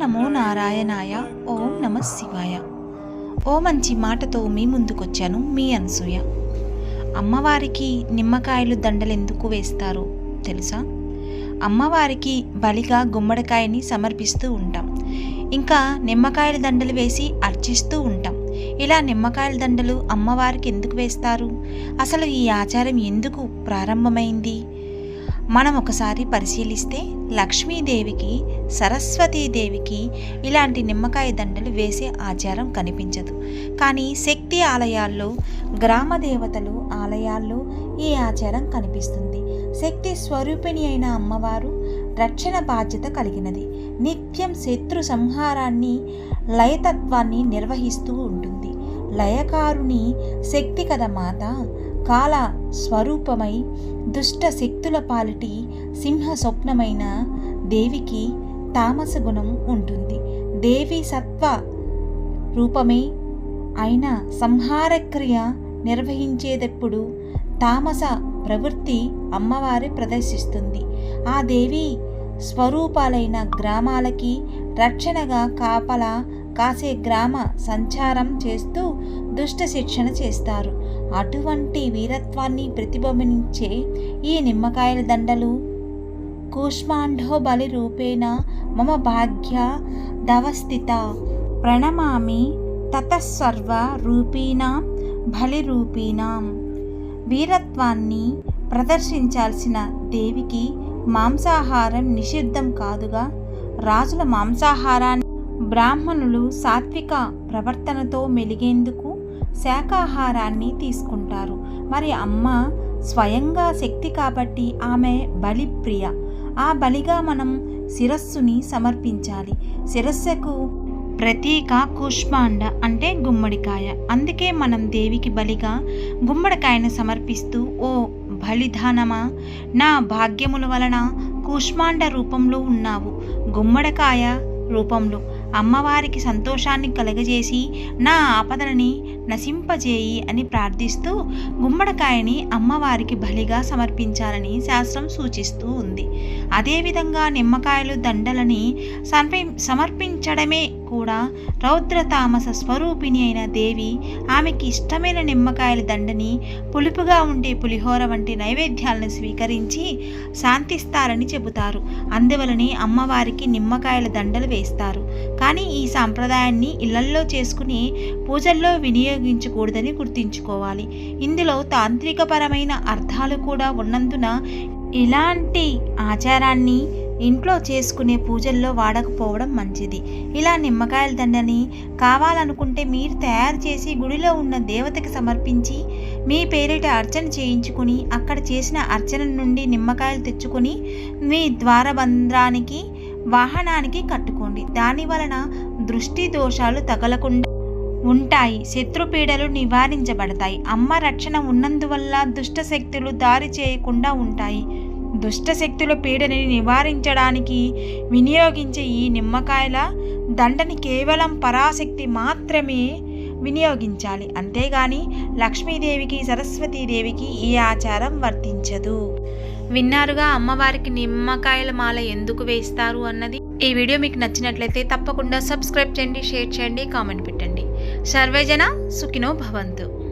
నమో నారాయణాయ ఓం నమ శివాయ. ఓ మంచి మాటతో మీ ముందుకొచ్చాను మీ అనసూయ. అమ్మవారికి నిమ్మకాయలు దండలు ఎందుకు వేస్తారు తెలుసా? అమ్మవారికి బలిగా గుమ్మడికాయని సమర్పిస్తూ ఉంటాం. ఇంకా నిమ్మకాయల దండలు వేసి అర్చిస్తూ ఉంటాం. ఇలా నిమ్మకాయల దండలు అమ్మవారికి ఎందుకు వేస్తారు? అసలు ఈ ఆచారం ఎందుకు ప్రారంభమైంది? మనం ఒకసారి పరిశీలిస్తే లక్ష్మీదేవికి సరస్వతీదేవికి ఇలాంటి నిమ్మకాయ దండలు వేసే ఆచారం కనిపించదు. కానీ శక్తి ఆలయాల్లో గ్రామ దేవతలు ఆలయాల్లో ఈ ఆచారం కనిపిస్తుంది. శక్తి స్వరూపిణి అయిన అమ్మవారు రక్షణ బాధ్యత కలిగినది. నిత్యం శత్రు సంహారాన్ని లయతత్వాన్ని నిర్వహిస్తూ ఉంటుంది. లయకారుని శక్తి కథ మాత! కాల స్వరూపమై దుష్ట శక్తుల పాలిటి సింహ స్వప్నమైన దేవికి తామస గుణం ఉంటుంది. దేవి సత్వ రూపమే అయిన సంహారక్రియ నిర్వహించేటప్పుడు తామస ప్రవృత్తి అమ్మవారి ప్రదర్శిస్తుంది. ఆ దేవి స్వరూపాలైన గ్రామాలకి రక్షణగా కాపలా కాసే గ్రామ సంచారం చేస్తూ దుష్ట శిక్షణ చేస్తారు. అటువంటి వీరత్వాన్ని ప్రతిబింబించే ఈ నిమ్మకాయల దండలు కూష్మాండో బలి రూపేణ మమ భాగ్య దవస్థిత ప్రణమామి తతస్సర్వ రూపీణాం బలిరూపీణాం వీరత్వాన్ని ప్రదర్శించాల్సిన దేవికి మాంసాహారం నిషిద్ధం కాదుగా రాజుల మాంసాహారాన్ని బ్రాహ్మణులు సాత్విక ప్రవర్తనతో మెలిగేందుకు శాకాహారాన్ని తీసుకుంటారు. మరి అమ్మ స్వయంగా శక్తి కాబట్టి ఆమె బలిప్రియ. ఆ బలిగా మనం శిరస్సుని సమర్పించాలి. శిరస్సుకు ప్రతీక కుష్మాండ అంటే గుమ్మడికాయ. అందుకే మనం దేవికి బలిగా గుమ్మడికాయను సమర్పిస్తూ ఓ బలిధానమా నా భాగ్యముల వలన కూష్మాండ రూపంలో ఉన్నావు. గుమ్మడికాయ రూపంలో అమ్మవారికి సంతోషాన్ని కలగజేసి నా ఆపదలని నశింపజేయి అని ప్రార్థిస్తూ గుమ్మడికాయని అమ్మవారికి బలిగా సమర్పించాలని శాస్త్రం సూచిస్తూ ఉంది. అదేవిధంగా నిమ్మకాయలు దండలని సమర్పించడమే కూడా రౌద్ర తామస స్వరూపిణి అయిన దేవి ఆమెకి ఇష్టమైన నిమ్మకాయల దండని పులుపుగా ఉండే పులిహోర వంటి నైవేద్యాలను స్వీకరించి శాంతిస్తారని చెబుతారు. అందువలనే అమ్మవారికి నిమ్మకాయల దండలు వేస్తారు. కానీ ఈ సాంప్రదాయాన్ని ఇళ్ళల్లో చేసుకుని పూజల్లో వినియోగించకూడదని గుర్తుంచుకోవాలి. ఇందులో తాంత్రికపరమైన అర్థాలు కూడా ఉన్నందున ఇలాంటి ఆచారాన్ని ఇంట్లో చేసుకునే పూజల్లో వాడకపోవడం మంచిది. ఇలా నిమ్మకాయల దండని కావాలనుకుంటే మీరు తయారు చేసి గుడిలో ఉన్న దేవతకి సమర్పించి మీ పేరిట అర్చన చేయించుకుని అక్కడ చేసిన అర్చన నుండి నిమ్మకాయలు తెచ్చుకొని మీ ద్వారబంధ్రానికి వాహనానికి కట్టుకోండి. దాని వలన దృష్టి దోషాలు తగలకుండా ఉంటాయి. శత్రుపీడలు నివారించబడతాయి. అమ్మ రక్షణ ఉన్నందువల్ల దుష్ట శక్తులు దారి చేయకుండా ఉంటాయి. దుష్ట శక్తుల పీడని నివారించడానికి వినియోగించే ఈ నిమ్మకాయల దండని కేవలం పరాశక్తి మాత్రమే వినియోగించాలి. అంతేగాని లక్ష్మీదేవికి సరస్వతీదేవికి ఈ ఆచారం వర్తించదు. విన్నారుగా అమ్మవారికి నిమ్మకాయల మాల ఎందుకు వేస్తారు అన్నది? ఈ వీడియో మీకు నచ్చినట్లయితే తప్పకుండా సబ్స్క్రైబ్ చేయండి షేర్ చేయండి కామెంట్ పెట్టండి. సర్వేజన సుఖినో భవంతు.